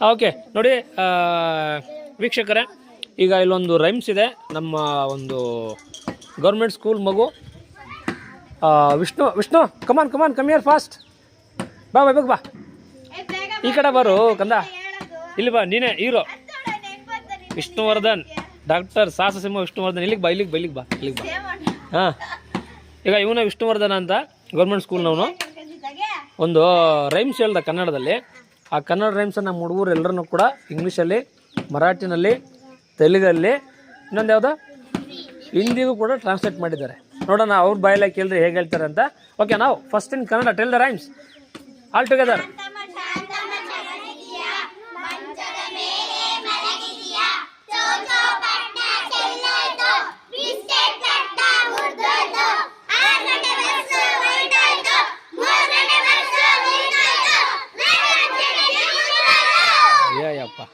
Okay ನೋಡಿ ವೀಕ್ಷಕರೇ, ಈಗ ಇಲ್ಲೊಂದು ರೈಮ್ಸ್ ಇದೆ. ನಮ್ಮ ಒಂದು ಗೌರ್ಮೆಂಟ್ ಸ್ಕೂಲ್ ಮಗು. Vishnu Vishnu come on come on come here fast ಬಾ ಬಾ ಬೇಗ ಬಾ. ಈ ಕಡೆ ಬರು, ಕಂದ. ಇಲ್ಲಿ ಬಾ, ನೀನೇ, ಹೀರೋ. ವಿಷ್ಣುವರ್ಧನ್ ಡಾಕ್ಟರ್ ಸಾಹಸ ಸಿಂಹ ವಿಷ್ಣುವರ್ಧನ್. ಇಲ್ಲಿಗೆ ಬಾ ಇಲ್ಲಿಗೆ ಬಾ ಇಲ್ಲಿಗೆ ಬಾ ಇಲ್ಲಿಗೆ ಬಾ. ಹಾಂ. ಈಗ ಇವನ ವಿಷ್ಣುವರ್ಧನ್ ಅಂತ ಗೌರ್ಮೆಂಟ್ ಸ್ಕೂಲ್ನವನು ಒಂದು ರೈಮ್ಸ್ ಹೇಳ್ದ ಕನ್ನಡದಲ್ಲಿ. ಆ ಕನ್ನಡ ರೈಮ್ಸ್ ನಮ್ಮ ಹುಡುಗರು ಎಲ್ಲರನ್ನೂ ಕೂಡ ಇಂಗ್ಲೀಷಲ್ಲಿ, ಮರಾಠಿನಲ್ಲಿ, ತೆಲುಗಲ್ಲಿ, ಇನ್ನೊಂದು ಯಾವುದು? ಹಿಂದಿಗೂ ಕೂಡ ಟ್ರಾನ್ಸ್ಲೇಟ್ ಮಾಡಿದ್ದಾರೆ. ನೋಡೋಣ ಅವ್ರ ಬಾಯಲ್ಲ ಕೇಳಿದ್ರೆ ಹೇಗೆ ಹೇಳ್ತಾರೆ ಅಂತ. ಓಕೆ ನಾವು first in Kannada tell the rhymes all together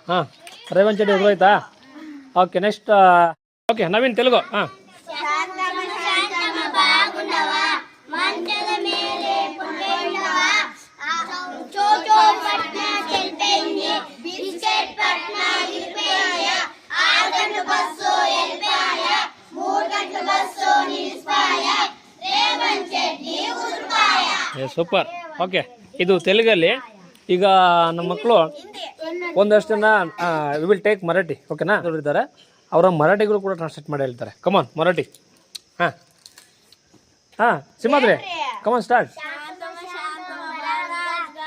ಹಾಂ ರೇವಂತ್ ಚಡ್ಡಿ ಹೋಯ್ತಾ okay next okay Naveen Telugu, ಹಾಂ. ಸೂಪರ್ ಓಕೆ ಇದು ತೆಲುಗಲ್ಲಿ ಈಗ ನಮ್ಮ ಮಕ್ಕಳು ಒಂದಷ್ಟು ವಿ ವಿಲ್ ಟೇಕ್ ಮರಾಠಿ ಓಕೆನಾ ನೋಡಿದ್ದಾರೆ. ಅವರ ಮರಾಠಿಗಳು ಕೂಡ ಟ್ರಾನ್ಸ್ಲೇಟ್ ಮಾಡಿ ಹೇಳ್ತಾರೆ. Come on Marathi. ಹಾಂ. ಹಾಂ, ಸಿಂಹಾದ್ರೆ. ಕಮಾನ್ ಸ್ಟಾರ್ಟ್ ಶಾಂತಮ ಶಾಂತಮ ಬರರಾಜ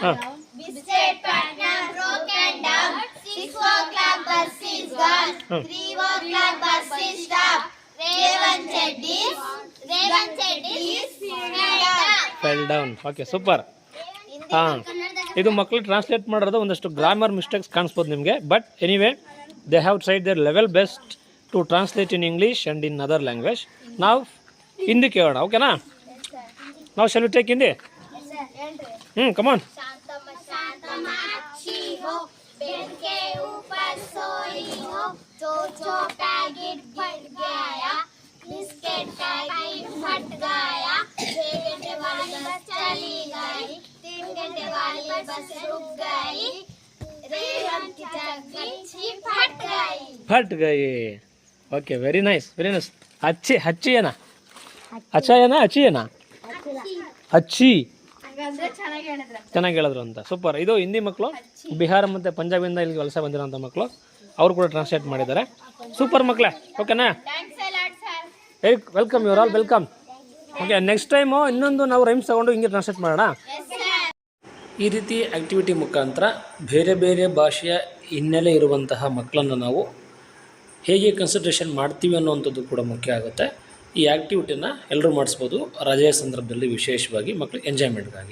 Biscuit partner, broken down. Six o'clock bus is gone. Three o'clock bus is stopped. Chetty, Chetty is down. Okay super ಹಾಂ. ಇದು ಮಕ್ಕಳು ಟ್ರಾನ್ಸ್ಲೇಟ್ ಮಾಡಿರೋದು ಒಂದಷ್ಟು ಗ್ರಾಮರ್ ಮಿಸ್ಟೇಕ್ಸ್ ಕಾಣಿಸ್ಬೋದು ನಿಮಗೆ. But anyway they have tried their level best to translate in English and in other language ನಾವು ಹಿಂದಿ ಕೇಳೋಣ ಓಕೆನಾ ನಾವು ಶೆಲ್ ಟೇಕ್ ಹಿಂದಿ? ಹ್ಞೂ ಕಮಾನ್ चोचो पैकेट फट गया बिस्किट पैकेट फट गया छह घंटे वाली बस चली गई तीन घंटे वाली बस रुक गई रेलम की चक्की फट गई। फट गई। Okay very nice very nice अच्छी अच्छी है ना? अच्छा। है ना? अच्छी है ना? अच्छी। ಚೆನ್ನಾಗಿ ಹೇಳಿದ್ರು ಅಂತ ಸೂಪರ್ ಇದು ಹಿಂದಿ ಮಕ್ಕಳು ಬಿಹಾರ ಮತ್ತು ಪಂಜಾಬಿಂದ ಇಲ್ಲಿ ವಲಸೆ ಬಂದಿರೋಂಥ ಮಕ್ಕಳು ಅವರು ಕೂಡ ಟ್ರಾನ್ಸ್ಲೇಟ್ ಮಾಡಿದ್ದಾರೆ. ಸೂಪರ್ ಮಕ್ಕಳೇ ಓಕೆನಾ well welcome your all welcome okay next time ಇನ್ನೊಂದು ನಾವು ರೈಮ್ಸ್ ತಗೊಂಡು ಹಿಂಗೆ ಟ್ರಾನ್ಸ್ಲೇಟ್ ಮಾಡೋಣ. ಈ ರೀತಿ ಆ್ಯಕ್ಟಿವಿಟಿ ಮುಖಾಂತರ ಬೇರೆ ಬೇರೆ ಭಾಷೆಯ ಹಿನ್ನೆಲೆ ಇರುವಂತಹ ಮಕ್ಕಳನ್ನು ನಾವು ಹೇಗೆ ಕನ್ಸಂಟ್ರೇಷನ್ ಮಾಡ್ತೀವಿ ಅನ್ನೋವಂಥದ್ದು ಕೂಡ ಮುಖ್ಯ ಆಗುತ್ತೆ. ಈ ಆ್ಯಕ್ಟಿವಿಟಿನ ಎಲ್ಲರೂ ಮಾಡಿಸ್ಬೋದು. ರಜೆಯ ಸಂದರ್ಭದಲ್ಲಿ ವಿಶೇಷವಾಗಿ ಮಕ್ಕಳು ಎಂಜಾಯ್ಮೆಂಟ್ಗಾಗಿ